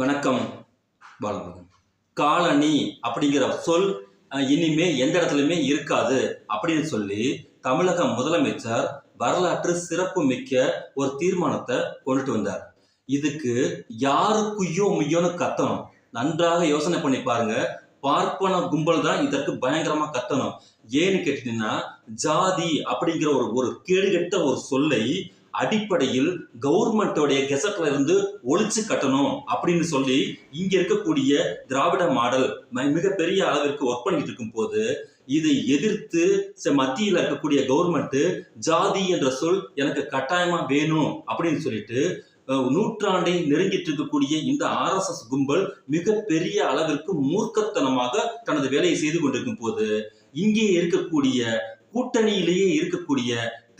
வணக்கம் பாலமுருகன். காலனி அப்படிங்கிற சொல் இனிமே எந்த இடத்துலையுமே இருக்காது அப்படின்னு சொல்லி தமிழக முதலமைச்சர் வரலாற்று சிறப்பு மிக்க ஒரு தீர்மானத்தை கொண்டுட்டு வந்தார். இதுக்கு யாரு குய்யோ முய்யோன்னு கத்தணும். நன்றாக யோசனை பண்ணி பாருங்க. பார்ப்பன கும்பல் தான் இதற்கு பயங்கரமா கத்தணும். ஏன்னு கேட்டீங்கன்னா ஜாதி அப்படிங்கிற ஒரு ஒரு கேடுகட்ட ஒரு சொல்லை அடிப்படையில் கவர்மெண்டோடைய கெசட்ல இருந்து ஒழிச்சு கட்டணும் அப்படின்னு சொல்லி இங்க இருக்கக்கூடிய திராவிட மாடல் மிகப்பெரிய அளவிற்கு ஒர்க் பண்ணிட்டு இருக்கும் போது இதை எதிர்த்து ச- மத்தியில் இருக்கக்கூடிய கவர்மெண்ட் ஜாதி என்ற சொல் எனக்கு கட்டாயமா வேணும் அப்படின்னு சொல்லிட்டு நூற்றாண்டை நெருங்கிட்டு இருக்கக்கூடிய இந்த ஆர்எஸ்எஸ் கும்பல் மிகப்பெரிய அளவிற்கு மூர்க்கத்தனமாக தனது வேலையை செய்து கொண்டிருக்கும் போது இங்கே இருக்கக்கூடிய கூட்டணியிலேயே இருக்கக்கூடிய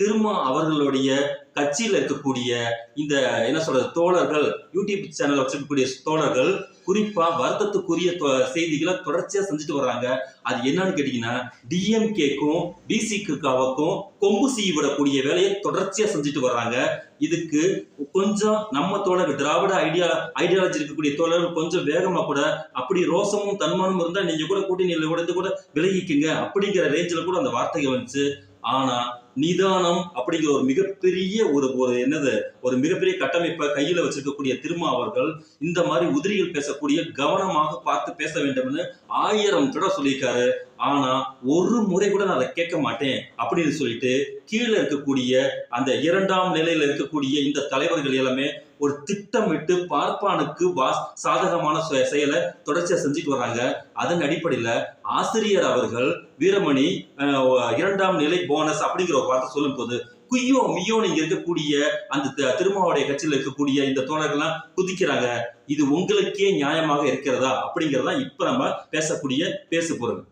திரும்ப அவர்களுடைய கட்சியில் இருக்கக்கூடிய இந்த என்ன சொல்றது தோழர்கள் யூடியூப் சேனல் வச்சிருக்கக்கூடிய தோழர்கள் குறிப்பா வருத்தத்துக்குரிய தொ- செய்திகளை தொடர்ச்சியா செஞ்சுட்டு வர்றாங்க. அது என்னன்னு கேட்டீங்கன்னா டிஎம்கேக்கும் பிசிகாவுக்கும் கொம்பு சீ விடக்கூடிய வேலையை தொடர்ச்சியா செஞ்சுட்டு வர்றாங்க. இதுக்கு கொஞ்சம் நம்ம தோழர்கள் திராவிட ஐடியா ஐடியாலஜி இருக்கக்கூடிய தோழர்கள் கொஞ்சம் வேகமா கூட அப்படி ரோசமும் தன்மானமும் இருந்தா நீங்க கூட கூட்டணியில் உடைந்து கூட விலகிக்குங்க அப்படிங்கிற ரேஞ்சில் கூட அந்த வார்த்தைகள் வந்துச்சு. ஆனா நிதானம் அப்படிங்கிற ஒரு மிகப்பெரிய ஒரு ஒரு என்னது ஒரு மிகப்பெரிய கட்டமைப்பை கையில வச்சிருக்கக்கூடிய திருமா அவர்கள் இந்த மாதிரி உதிரிகள் பேசக்கூடிய கவனமாக பார்த்து பேச வேண்டும் என்று ஆயிரம் தடவை சொல்லியிருக்காரு. ஆனா ஒரு முறை கூட நான் அதை கேட்க மாட்டேன் அப்படின்னு சொல்லிட்டு கீழே இருக்கக்கூடிய அந்த இரண்டாம் நிலையில இருக்கக்கூடிய இந்த தலைவர்கள் எல்லாமே ஒரு திட்டமிட்டு பார்ப்பானுக்கு வாஸ் சாதகமான செயலை தொடர்ச்சியா செஞ்சுட்டு வர்றாங்க அதன் அடிப்படையில ஆசிரியர் அவர்கள் வீரமணி இரண்டாம் நிலை போனஸ் அப்படிங்கிற ஒரு வார்த்தை சொல்லும் போது குய்யோ மியோன்னு இங்க இருக்கக்கூடிய அந்த திருமாவுடைய கட்சியில் இருக்கக்கூடிய இந்த தோழர்கள்லாம் குதிக்கிறாங்க. இது உங்களுக்கே நியாயமாக இருக்கிறதா அப்படிங்கிறதா இப்ப நம்ம பேசக்கூடிய பேசு பொருள்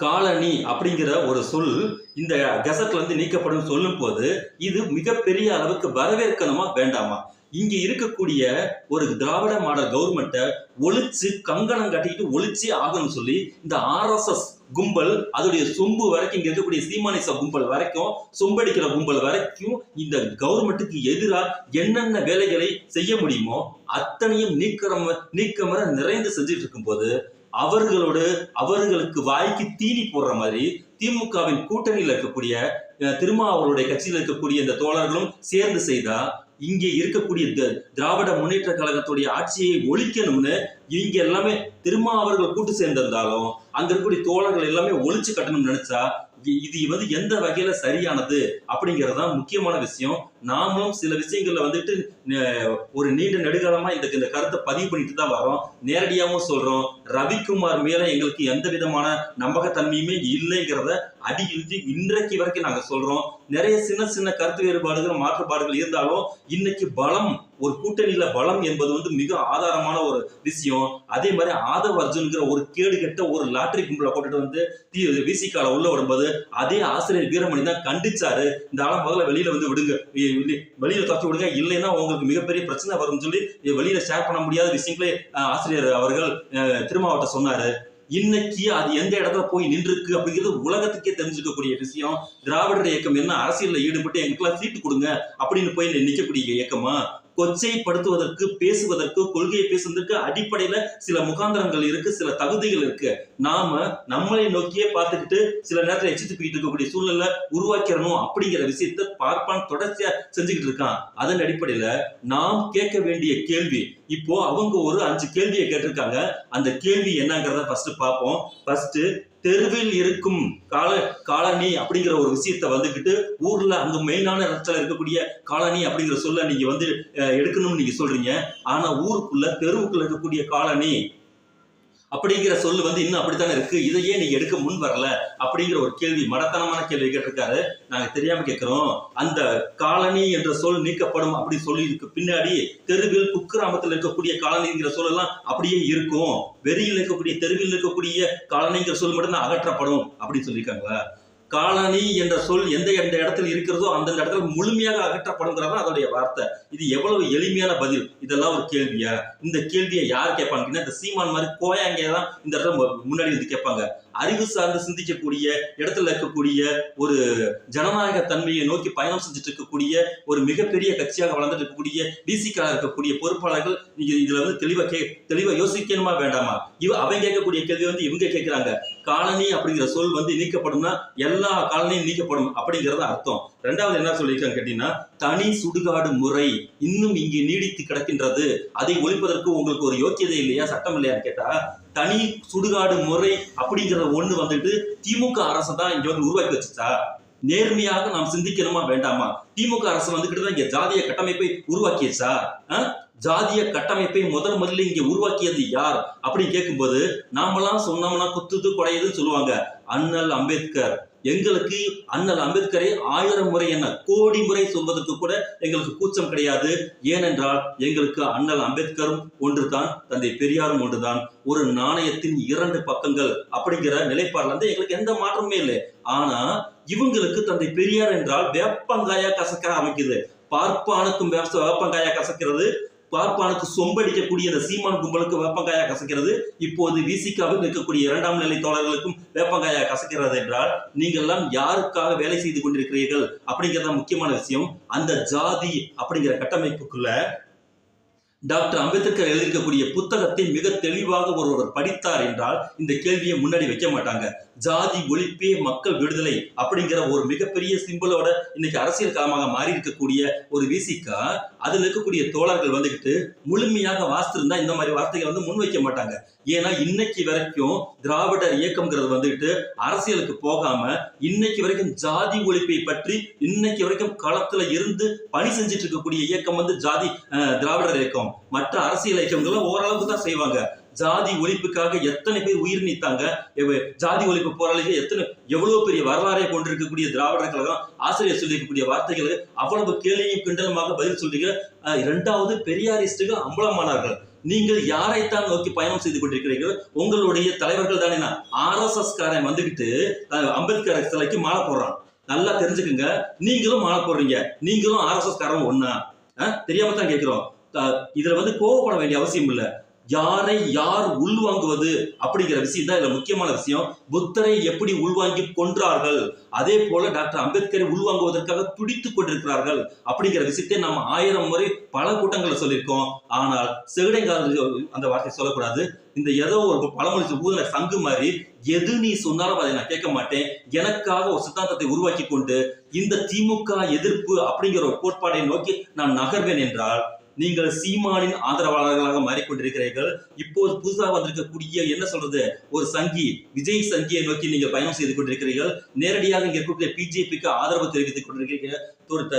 காலனி அப்படிங்கிற ஒரு சொல் இந்த கெசட்ல இருந்து நீக்கப்படும் சொல்லும் போது இது மிகப்பெரிய அளவுக்கு வரவேற்கணுமா வேண்டாமா? இங்க இருக்கக்கூடிய ஒரு திராவிட மாடல் கவர்மெண்ட்டை ஒழிச்சு கங்கணம் கட்டிக்கிட்டு ஒழிச்சே ஆகணும்னு சொல்லி இந்த ஆர்எஸ்எஸ் கும்பல் அதோடைய சொம்பு வரைக்கும் இங்க இருக்கக்கூடிய சீமானிச கும்பல் வரைக்கும் சொம்படிக்கிற கும்பல் வரைக்கும் இந்த கவர்மெண்ட்டுக்கு எதிராக என்னென்ன வேலைகளை செய்ய முடியுமோ அத்தனையும் நீக்கிற நீக்கமர நிறைந்து செஞ்சுட்டு இருக்கும்போது அவர்களோடு அவர்களுக்கு வாய்க்கு தீனி போடுற மாதிரி திமுகவின் கூட்டணியில் இருக்கக்கூடிய திருமாவளருடைய திருமா கட்சியில் இருக்கக்கூடிய இந்த தோழர்களும் சேர்ந்து செய்தா இங்கே இருக்கக்கூடிய திராவிட முன்னேற்ற கழகத்துடைய ஆட்சியை ஒழிக்கணும்னு இங்க எல்லாமே திருமாவர்கள் கூட்டு சேர்ந்திருந்தாலும் அங்க இருக்கக்கூடிய தோழர்கள் எல்லாமே ஒழிச்சு கட்டணும்னு நினைச்சா இது வந்து எந்த வகையில சரியானது அப்படிங்கிறது தான் முக்கியமான விஷயம். நாமளும் சில விஷயங்கள்ல வந்துட்டு ஒரு நீண்ட நெடுகாலமா இந்த இந்த கருத்தை பதிவு பண்ணிட்டு தான் வரோம் நேரடியாகவும் சொல்றோம். ரவிக்குமார் மேல எங்களுக்கு எந்த விதமான நம்பகத்தன்மையுமே இல்லைங்கிறத அடி இன்றைக்கு வரைக்கும் நாங்க சொல்றோம். நிறைய சின்ன சின்ன கருத்து வேறுபாடுகள் மாற்றுப்பாடுகள் இருந்தாலும் இன்னைக்கு பலம் ஒரு கூட்டணியில பலம் என்பது வந்து மிக ஆதாரமான ஒரு விஷயம். அதே மாதிரி ஆதவ அர்ஜுன்கிற ஒரு கேடு கெட்ட ஒரு லாட்டரி கும்பலை போட்டுட்டு வந்து தீ விசிகால உள்ள வரும்போது அதே ஆசிரியர் வீரமணி தான் கண்டிச்சாரு. இந்த ஆளம் பகல வெளியில வந்து விடுங்க. வெளியில துரத்தி விடுங்க. இல்லைன்னா உங்களுக்கு மிகப்பெரிய பிரச்சனை வரும்னு சொல்லி வெளியில ஷேர் பண்ண முடியாத விஷயங்களே ஆசிரியர் அவர்கள் திருமாவட்ட சொன்னாரு. இன்னைக்கு அது எந்த இடத்துல போய் நின்றுருக்கு அப்படிங்கிறது உலகத்துக்கே தெரிஞ்சுக்கக்கூடிய விஷயம். திராவிடர் இயக்கம் என்ன அரசியலில் ஈடுபட்டு எங்களுக்கெல்லாம் சீட்டு கொடுங்க அப்படின்னு போய் நிற்கக்கூடிய இயக்கமா? கொச்சைப்படுத்துவதற்கு பேசுவதற்கு கொள்கையை பேசுவதற்கு அடிப்படையில சில முகாந்திரங்கள் இருக்கு சில தகுதிகள் இருக்கு. நாம நம்மளை நோக்கியே பார்த்துக்கிட்டு சில நேரத்தில் எச்சித்து போயிட்டு இருக்கக்கூடிய சூழ்நிலை உருவாக்கிறணும் அப்படிங்கிற விஷயத்த பார்ப்பான் தொடர்ச்சியா செஞ்சுக்கிட்டு இருக்கான். அதன் அடிப்படையில நாம் கேட்க வேண்டிய கேள்வி இப்போ அவங்க ஒரு அஞ்சு கேள்வியை கேட்டிருக்காங்க. அந்த கேள்வி என்னங்கிறத ஃபர்ஸ்ட் பார்ப்போம். ஃபர்ஸ்ட் தெருவில் இருக்கும் கால காலனி அப்படிங்கிற ஒரு விஷயத்த வந்துக்கிட்டு ஊர்ல அங்க மெயினான இடத்துல இருக்கக்கூடிய காலனி அப்படிங்கிற சொல்ல நீங்க வந்து எடுக்கணும்னு நீங்க சொல்றீங்க. ஆனா ஊருக்குள்ள தெருவுக்குள்ள இருக்கக்கூடிய காலனி அப்படிங்கிற சொல் வந்து இன்னும் அப்படித்தானே இருக்கு? இதையே நீ எடுக்க முன் வரல அப்படிங்கிற ஒரு கேள்வி மடத்தனமான கேள்வி கேட்டிருக்காரு நாங்க தெரியாம கேட்கிறோம் அந்த காலனி என்ற சொல் நீக்கப்படும் அப்படி சொல்லி இருக்கு பின்னாடி தெருவில் குக்கிராமத்தில் இருக்கக்கூடிய காலனிங்கிற சொல்லலாம் அப்படியே இருக்கும். வெறியில் இருக்கக்கூடிய தெருவில் இருக்கக்கூடிய காலனிங்கிற சொல் மட்டும்தான் அகற்றப்படும் அப்படின்னு சொல்லியிருக்காங்களா? காலனி என்ற சொல் எந்த எந்த இடத்துல இருக்கிறதோ அந்தந்த இடத்துல முழுமையாக அகற்றப்படுங்கிறது அதோடைய வார்த்தை. இது எவ்வளவு எளிமையான பதில்? இதெல்லாம் ஒரு கேள்வியா? இந்த கேள்வியை யார் கேட்பாங்கன்னா இந்த சீமான் மாதிரி கோயாங்கே தான் இந்த இடத்துல முன்னாடி வந்து கேட்பாங்க. அறிவு சார்ந்து சிந்திக்கக்கூடிய இடத்துல இருக்கக்கூடிய ஒரு ஜனநாயக தன்மையை நோக்கி பயணம் செஞ்சுட்டு இருக்கக்கூடிய ஒரு மிகப்பெரிய கட்சியாக வளர்ந்துட்டு இருக்கக்கூடிய பிசிக்கா இருக்கக்கூடிய பொறுப்பாளர்கள் நீங்க இதுல வந்து தெளிவா கே தெளிவா யோசிக்கணுமா வேண்டாமா? இவ அவங்க கேட்கக்கூடிய கேள்வி வந்து இவங்க கேட்கிறாங்க. காலனி அப்படிங்கிற சொல் வந்து நீக்கப்படும்னா எல்லா காலனியும் நீக்கப்படும் அப்படிங்கிறது அர்த்தம். ரெண்டாவது என்ன சொல்லியிருக்காங்க கேட்டீங்கன்னா தனி சுடுகாடு முறை இன்னும் இங்கே நீடித்து கிடக்கின்றது. அதை ஒழிப்பதற்கு உங்களுக்கு ஒரு யோக்கியதை இல்லையா சட்டம் இல்லையான்னு கேட்டா தனி சுடுகாடு முறை அப்படிங்கிற ஒண்ணு வந்துட்டு திமுக அரசு தான் இங்க வந்து உருவாக்கி வச்சுச்சா நேர்மையாக நாம் சிந்திக்கணுமா வேண்டாமா? திமுக அரசு வந்துகிட்டு தான் இங்க ஜாதிய கட்டமைப்பை உருவாக்கியச்சா ஆ? ஜாதிய கட்டமைப்பை முதல் முதல்ல இங்க உருவாக்கியது யார்? அப்படின்னு கேட்கும்போது நாமெல்லாம் சொன்னோம்னா குத்துது குடையுதுன்னு சொல்லுவாங்க. அண்ணல் அம்பேத்கர். எங்களுக்கு அண்ணல் அம்பேத்கரை ஆயிரம் முறை என்ன கோடி முறை சொல்வதற்கு கூட எங்களுக்கு கூச்சம் கிடையாது. ஏனென்றால் எங்களுக்கு அண்ணல் அம்பேத்கரும் ஒன்றுதான் தந்தை பெரியாரும் ஒன்றுதான். ஒரு நாணயத்தின் இரண்டு பக்கங்கள் அப்படிங்கிற நிலைப்பாடுல இருந்து எங்களுக்கு எந்த மாற்றமுமே இல்லை. ஆனா இவங்களுக்கு தந்தை பெரியார் என்றால் வேப்பங்காயா கசக்க அமைக்குது. பார்ப்பானுக்கும் வேப்பங்காயா கசக்கிறது பார்ப்பானுக்கு சொம்படிக்கக்கூடிய அந்த சீமான் கும்பலுக்கு வேப்பங்காயா கசக்கிறது. இப்போது விசிகாவில் இருக்கக்கூடிய இரண்டாம் நிலை தோழர்களுக்கும் வேப்பங்காயா கசக்கிறது என்றால் நீங்கள்லாம் எல்லாம் யாருக்காக வேலை செய்து கொண்டிருக்கிறீர்கள் அப்படிங்கறது முக்கியமான விஷயம். அந்த ஜாதி அப்படிங்கிற கட்டமைப்புக்குள்ள டாக்டர் அம்பேத்கர் எழுதியிருக்கக்கூடிய புத்தகத்தை மிக தெளிவாக ஒருவர் படித்தார் என்றால் இந்த கேள்வியை முன்னாடி வைக்க மாட்டாங்க. ஜாதி ஒழிப்பே மக்கள் விடுதலை அப்படிங்கிற ஒரு மிகப்பெரிய சிம்பிளோட இன்னைக்கு அரசியல் காலமாக மாறி இருக்கக்கூடிய ஒரு விசிக்கா அதுல இருக்கக்கூடிய தோழர்கள் வந்துகிட்டு முழுமையாக வாசித்திருந்தா இந்த மாதிரி வார்த்தைகள் வந்து முன்வைக்க மாட்டாங்க. ஏன்னா இன்னைக்கு வரைக்கும் திராவிடர் இயக்கம்ங்கிறது வந்துகிட்டு அரசியலுக்கு போகாம இன்னைக்கு வரைக்கும் ஜாதி ஒழிப்பை பற்றி இன்னைக்கு வரைக்கும் களத்துல இருந்து பணி செஞ்சுட்டு இருக்கக்கூடிய இயக்கம் வந்து ஜாதி திராவிடர் இயக்கம். மற்ற அரசியல் இயக்கங்களும் ஓரளவுக்கு தான் செய்வாங்க. ஜாதி ஒழிப்புக்காக எத்தனை பேர் உயிர் நீத்தாங்க? ஜாதி ஒழிப்பு போராளிகள் எத்தனை எவ்வளவு பெரிய வரலாறை கொண்டிருக்கக்கூடிய திராவிடர் கழகம் ஆசிரியர் சொல்லியிருக்கக்கூடிய வார்த்தைகள் அவ்வளவு கேள்வியும் கிண்டலமாக பதில் சொல்றீங்க இரண்டாவது பெரியாரிஸ்டுகள் அம்பலமானார்கள். நீங்கள் யாரைத்தான் நோக்கி பயணம் செய்து கொண்டிருக்கிறீர்கள் உங்களுடைய தலைவர்கள் தானே ஆர் எஸ் எஸ் காரன் வந்துகிட்டு அஹ், அம்பேத்கர் சிலைக்கு மாலை போடுறான். நல்லா தெரிஞ்சுக்குங்க. நீங்களும் மாலை போடுறீங்க. நீங்களும் ஆர் எஸ் எஸ் காரன் ஒன்னா தெரியாம தான் கேட்கிறோம். இதுல வந்து கோவப்பட வேண்டிய அவசியம் இல்ல. யாரை யார் உள்வாங்குவது அப்படிங்கிற விஷயம் தான் இதுல முக்கியமான விஷயம். புத்தரை எப்படி உள்வாங்கி கொன்றார்கள்? அதே போல டாக்டர் அம்பேத்கரை உள்வாங்குவதற்காக துடித்துக் கொண்டிருக்கிறார்கள் அப்படிங்கிற விஷயத்தை நம்ம ஆயிரம் முறை பல கூட்டங்களில் சொல்லியிருக்கோம். ஆனால் செவிடைங்கால அந்த வார்த்தை சொல்லக்கூடாது. இந்த ஏதோ ஒரு பழமொழி ஊதுன சங்கு மாதிரி எது நீ சொன்னாலும் அதை நான் கேட்க மாட்டேன். எனக்காக ஒரு சித்தாந்தத்தை உருவாக்கி கொண்டு இந்த திமுக எதிர்ப்பு அப்படிங்கிற ஒரு கோட்பாடை நோக்கி நான் நகர்வேன் என்றால் நீங்கள் சீமானின் ஆதரவாளர்களாக மாறிக்கொண்டிருக்கிறீர்கள். இப்போது புதுசாக வந்திருக்கக்கூடிய என்ன சொல்றது ஒரு சங்கி விஜய் சங்கியை நோக்கி நீங்கள் பயணம் செய்து கொண்டிருக்கிறீர்கள். நேரடியாக இங்கே இருக்கக்கூடிய பிஜேபிக்கு ஆதரவு தெரிவித்துக் கொண்டிருக்கிறீர்கள்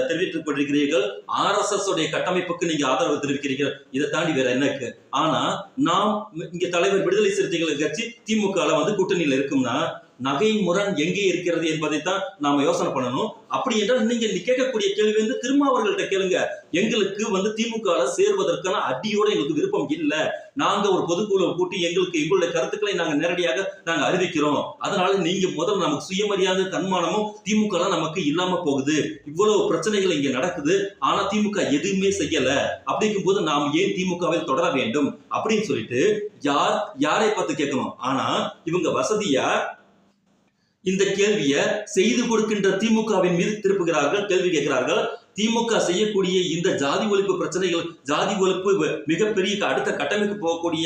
தெரிவித்துக் கொண்டிருக்கிறீர்கள் ஆர் கொண்டிருக்கிறீர்கள். ஆர்எஸ்எஸ் உடைய கட்டமைப்புக்கு நீங்க ஆதரவு தெரிவிக்கிறீர்கள். இதை தாண்டி வேற என்னக்கு ஆனா நாம் இங்க தலைவர் விடுதலை சிறுத்தைகள் கட்சி திமுக வந்து கூட்டணியில் இருக்கும்னா நகை முரண் எங்கே இருக்கிறது என்பதைத்தான் நாம யோசனை பண்ணணும். அப்படி என்றால் நீங்க கேட்கக்கூடிய கேள்வி வந்து திருமாவர்கள்ட்ட கேளுங்க. எங்களுக்கு வந்து திமுக சேர்வதற்கான அடியோட எங்களுக்கு விருப்பம் இல்ல. நாங்க ஒரு பொதுக்குழுவை கூட்டி எங்களுக்கு எங்களுடைய கருத்துக்களை நாங்க நேரடியாக நாங்க அறிவிக்கிறோம். அதனால நீங்க முதல்ல நமக்கு சுயமரியாதை தன்மானமும் திமுக நமக்கு இல்லாம போகுது. இவ்வளவு பிரச்சனைகள் இங்க நடக்குது. ஆனா திமுக எதுவுமே செய்யல. அப்படிங்கும் போது நாம் ஏன் திமுகவில் தொடர வேண்டும்? அப்படின்னு சொல்லிட்டு யார் யாரை பார்த்து கேட்கணும்? ஆனா இவங்க வசதியா இந்த கேள்வியை செய்து கொடுக்கின்ற திமுகவின் மீது திருப்புகிறார்கள் கேள்வி கேட்கிறார்கள். திமுக செய்யக்கூடிய இந்த ஜாதி ஒழிப்பு பிரச்சனைகள் ஜாதி ஒழிப்பு மிகப்பெரிய அடுத்த கட்டமைக்கு போகக்கூடிய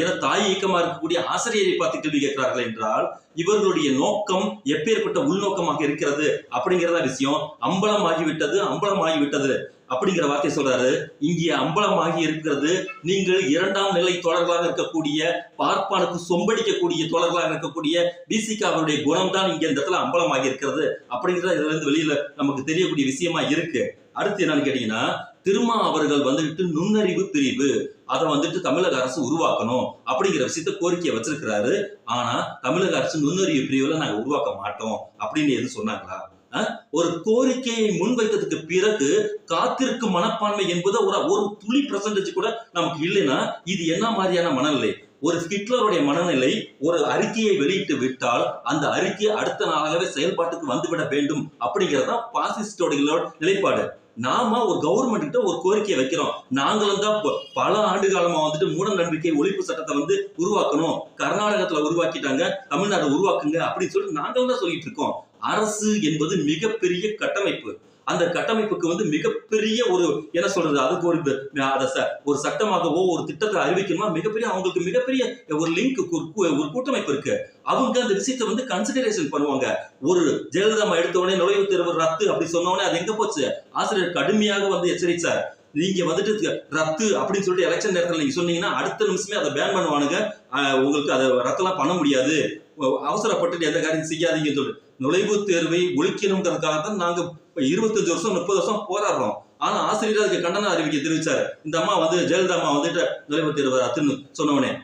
என தாய் இயக்கமா இருக்கக்கூடிய ஆசிரியரை பார்த்து கேள்வி கேட்கிறார்கள் என்றால் இவர்களுடைய நோக்கம் எப்பேற்பட்ட உள்நோக்கமாக இருக்கிறது அப்படிங்கிறத விஷயம். அம்பலமாகிவிட்டது அம்பலமாகிவிட்டது. அப்படிங்கிற வார்த்தை சொல்றாரு. இங்கே அம்பலமாகி இருக்கிறது நீங்கள் இரண்டாம் நிலை தோழர்களாக இருக்கக்கூடிய பார்ப்பானுக்கு சொம்படிக்கக்கூடிய தோழர்களாக இருக்கக்கூடிய பிசிகா அவருடைய குணம் தான் இங்க இந்த இடத்துல அம்பலமாகி இருக்கிறது அப்படிங்கிறது இதுல இருந்து வெளியில நமக்கு தெரியக்கூடிய விஷயமா இருக்கு. அடுத்து என்னன்னு கேட்டீங்கன்னா திருமா அவர்கள் வந்துட்டு நுண்ணறிவு பிரிவு. அதை வந்துட்டு தமிழக அரசு உருவாக்கணும் அப்படிங்கிற விஷயத்த கோரிக்கையை வச்சிருக்கிறாரு. ஆனா தமிழக அரசு நுண்ணறிவு பிரிவுல நாங்க உருவாக்க மாட்டோம் அப்படின்னு எதுவும் சொன்னாங்களா? ஒரு கோரிக்கையை முன்வைத்ததுக்கு பிறகு காத்திருக்கும் மனப்பான்மை என்பது ஒரு ஒரு துளி பிரசன்டேஜ் கூட நமக்கு இல்லைன்னா இது என்ன மாதிரியான மனநிலை? ஒரு ஹிட்லருடைய மனநிலை ஒரு அறிக்கையை வெளியிட்டு விட்டால் அந்த அறிக்கை அடுத்த நாளாகவே செயல்பாட்டுக்கு வந்துவிட வேண்டும் அப்படிங்கிறது தான் பாசிஸ்டோட நிலைப்பாடு. நாம ஒரு கவர்மெண்ட் கிட்ட ஒரு கோரிக்கையை வைக்கிறோம். நாங்களும் தான் பல ஆண்டு காலமா வந்துட்டு மூட நம்பிக்கை ஒழிப்பு சட்டத்தை வந்து உருவாக்கணும். கர்நாடகத்துல உருவாக்கிட்டாங்க தமிழ்நாடு உருவாக்குங்க அப்படின்னு சொல்லிட்டு நாங்களும் தான் சொல்லிட்டு இருக்கோம். அரசு என்பது மிகப்பெரிய கட்டமைப்பு. அந்த கட்டமைப்புக்கு வந்து மிகப்பெரிய ஒரு என்ன சொல்றது அதுக்கு ஒரு ஒரு சட்டமாகவோ ஒரு திட்டத்தை அறிவிக்கணுமா? மிகப்பெரிய அவங்களுக்கு மிகப்பெரிய ஒரு லிங்க் ஒரு கூட்டமைப்பு இருக்கு. அவங்க அந்த விஷயத்தை வந்து கன்சிடரேஷன் பண்ணுவாங்க. ஒரு ஜெயலலிதா எடுத்த உடனே நுழைவுத் தேர்வு ரத்து அப்படி சொன்ன அது எங்க போச்சு? ஆசிரியர் கடுமையாக வந்து எச்சரித்தார் நீங்க வந்துட்டு ரத்து அப்படின்னு சொல்லிட்டு எலெக்ஷன் நேரத்தில் நீங்க சொன்னீங்கன்னா அடுத்த நிமிஷமே அதை பேன் பண்ணுவானுங்க. உங்களுக்கு அதை ரத்தெல்லாம் பண்ண முடியாது. அவசரப்பட்டு எந்த காரியம் செய்யாதீங்கன்னு சொல்லி. நுழைவுத் தேர்வை ஒழிக்கணுங்கிறதுக்காக தான் நாங்க இப்ப இருபத்தஞ்சு வருஷம் முப்பது வருஷம் போராடுறோம். ஆனா ஆசிரியர் அதுக்கு கண்டன அறிவிக்கை தெரிவிச்சாரு. இந்த அம்மா வந்து ஜெயலலிதா அம்மா வந்துட்டு நுழைவுத் தேர்வு அத்துன்னு சொன்னவனே.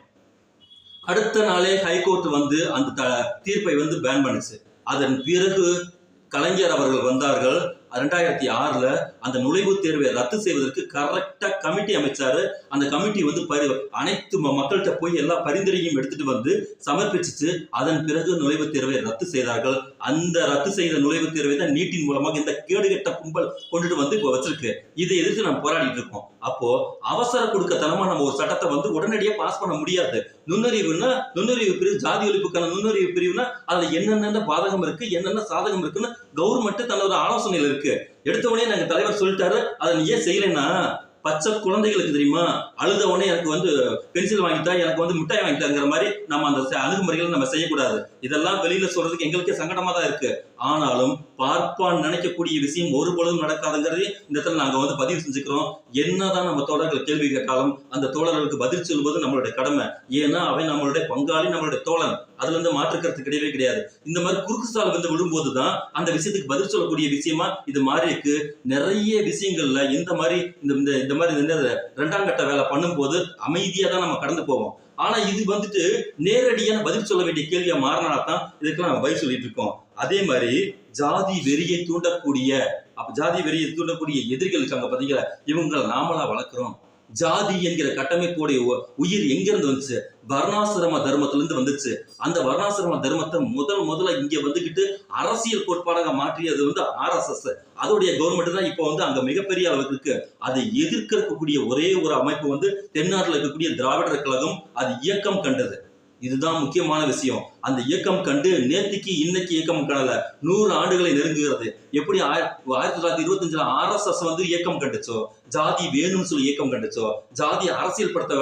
அடுத்த நாளே ஹைகோர்ட் வந்து அந்த த- தீர்ப்பை வந்து பேன் பண்ணுச்சு. அதன் பிறகு கலைஞர் அவர்கள் வந்தார்கள். ரெண்டாயிரத்தி ஆறுல அந்த நுழைவுத் தேர்வை ரத்து செய்வதற்கு கரெக்டா கமிட்டி அமைச்சாரு. அந்த கமிட்டி வந்து பரி அனைத்து மக்கள்கிட்ட போய் எல்லா பரிந்துரையும் எடுத்துட்டு வந்து சமர்ப்பிச்சிச்சு. அதன் பிறகு நுழைவுத் தேர்வை ரத்து செய்தார்கள். அந்த ரத்து செய்த நுழைவுத் தேர்வை தான் நீட்டின் மூலமாக இந்த கேடுகெட்ட கும்பல் கொண்டுட்டு வந்து இப்போ வச்சிருக்கு. இதை எதிர்த்து நம்ம போராடிட்டு இருக்கோம். அப்போ அவசர கொடுக்கத்தனமா நம்ம ஒரு சட்டத்தை வந்து உடனடியாக பாஸ் பண்ண முடியாது. நுண்ணறிவுன்னா நுண்ணறிவு பிரிவு ஜாதி ஒழிப்புக்கான நுண்ணறிவு பிரிவுனா அதுல என்னென்ன பாதகம் இருக்கு என்னென்ன சாதகம் இருக்குன்னு கவர்மெண்ட் தன்னோட ஆலோசனையில் இருக்கு. எடுத்த உடனே நாங்க தலைவர் சொல்லிட்டாரு அதை நீ ஏன் செய்யலைன்னா பச்சை குழந்தைகளுக்கு தெரியுமா? அழுத உடனே எனக்கு வந்து பென்சில் வாங்கிட்டா எனக்கு வந்து மிட்டாய் வாங்கிட்டாங்கிற மாதிரி நம்ம அந்த செ- அணுகுமுறைகளை நம்ம செய்யக்கூடாது. இதெல்லாம் வெளியில சொல்றதுக்கு எங்களுக்கே சங்கடமா தான் இருக்கு. ஆனாலும் பார்ப்பான் நினைக்கக்கூடிய விஷயம் ஒரு பொழுதும் நடக்காதுங்கிறதே இந்த இடத்துல நாங்க வந்து பதிவு செஞ்சுக்கிறோம். என்னதான் நம்ம தோழர்கள் கேள்வி கேட்டாலும் அந்த தோழர்களுக்கு பதில் சொல்வது நம்மளுடைய கடமை. ஏன்னா அவன் நம்மளுடைய பங்காளி நம்மளுடைய தோழன். அதுல இருந்து மாற்றுக்கிறது கிடையவே கிடையாது. இந்த மாதிரி குறுக்கு சால் வந்து விழும்போது தான் அந்த விஷயத்துக்கு பதில் சொல்லக்கூடிய விஷயமா இது மாறி இருக்கு. நிறைய விஷயங்கள்ல இந்த மாதிரி இந்த இந்த இந்த மாதிரி இந்த ரெண்டாம் கட்ட வேலை பண்ணும்போது அமைதியா தான் நம்ம கடந்து போவோம். ஆனா இது வந்துட்டு நேரடியான பதில் சொல்ல வேண்டிய கேள்வியா மாறினா தான் இதுக்கெல்லாம் நம்ம பதில் சொல்லிட்டு இருக்கோம். அதே மாதிரி ஜாதி வெறியை தூண்டக்கூடிய அப்ப ஜாதி வெறியை தூண்டக்கூடிய எதிரிகள் இருக்காங்க பாத்தீங்களா? இவங்களை நாமளா வளர்க்குறோம். ஜாதி என்கிற கட்டமைப்போடைய உ- உயிர் எங்கிருந்து வந்துச்சு? வர்ணாசிரம தர்மத்திலிருந்து வந்துச்சு. அந்த வர்ணாசிரம தர்மத்தை முதல் முதல்ல இங்க வந்துகிட்டு அரசியல் கோட்பாடாக மாற்றியது வந்து ஆர்எஸ்எஸ் அதோடைய கவர்மெண்ட் தான் இப்போ வந்து அங்க மிகப்பெரிய அளவுக்கு இருக்கு. அதை எதிர்க்கக்கூடிய ஒரே ஒரு அமைப்பு வந்து தென்னாட்டில் இருக்கக்கூடிய திராவிடர் கழகம். அது இயக்கம் கண்டது. இதுதான் முக்கியமான விஷயம். அந்த இயக்கம் கண்டு நேத்திக்கு இன்னைக்கு இயக்கம் காணல நூறு ஆண்டுகளை நெருங்குகிறது. எப்படி ஆயிரத்தி தொள்ளாயிரத்தி இருபத்தஞ்சுல ஆர்எஸ்எஸ் வந்து இயக்கம் கண்டுச்சோ? ஜாதி வேணும்னு சொல்லி இயக்கம் கண்டுச்சோ? ஜாதி அரசியல் படுத்த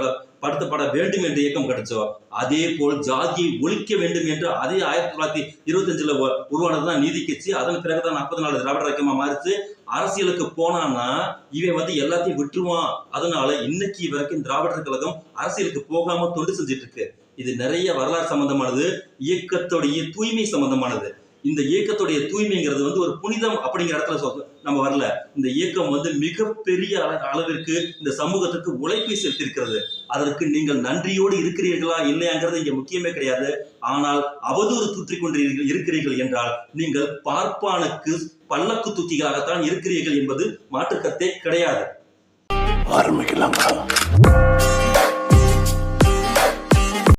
படுத்தப்பட வேண்டும் என்று இயக்கம் கிடைச்சோ அதே போல் ஜாதியை ஒழிக்க வேண்டும் என்று அதே ஆயிரத்தி தொள்ளாயிரத்தி இருபத்தஞ்சுல உருவானதுதான் நீதி கட்சி. அதன் பிறகுதான் நாற்பத்தி நாலு திராவிட இயக்கமா மாறிச்சு. அரசியலுக்கு போனான்னா இவன் வந்து எல்லாத்தையும் விட்டுருவான். அதனால இன்னைக்கு வரைக்கும் திராவிடர் கழகம் அரசியலுக்கு போகாம தொண்டு செஞ்சுட்டு இருக்கு. இது நிறைய வரலாறு சம்பந்தமானது இயக்கத்துடைய தூய்மை சம்பந்தமானது. இந்த இயக்கத்துடைய தூய்மைங்கிறது வந்து ஒரு புனிதம் அப்படிங்கிற இடத்துல சொல்~ நம்ம வரல. இந்த இயக்கம் வந்து மிகப்பெரிய அள- அளவிற்கு இந்த சமூகத்துக்கு உழைப்பை செலுத்திருக்கிறது அதற்கு நீங்கள் நன்றியோடு இருக்கிறீர்களா இல்லையாங்கிறது இங்க முக்கியமே கிடையாது. ஆனால் அவதூறு தூற்றி கொண்டீர்கள் இருக்கிறீர்கள் என்றால் நீங்கள் பார்ப்பானுக்கு பல்லக்கு தூக்கிகளாகத்தான் இருக்கிறீர்கள் என்பது மாற்றுக்கத்தே கிடையாது. ஆரம்பிக்கலாம்.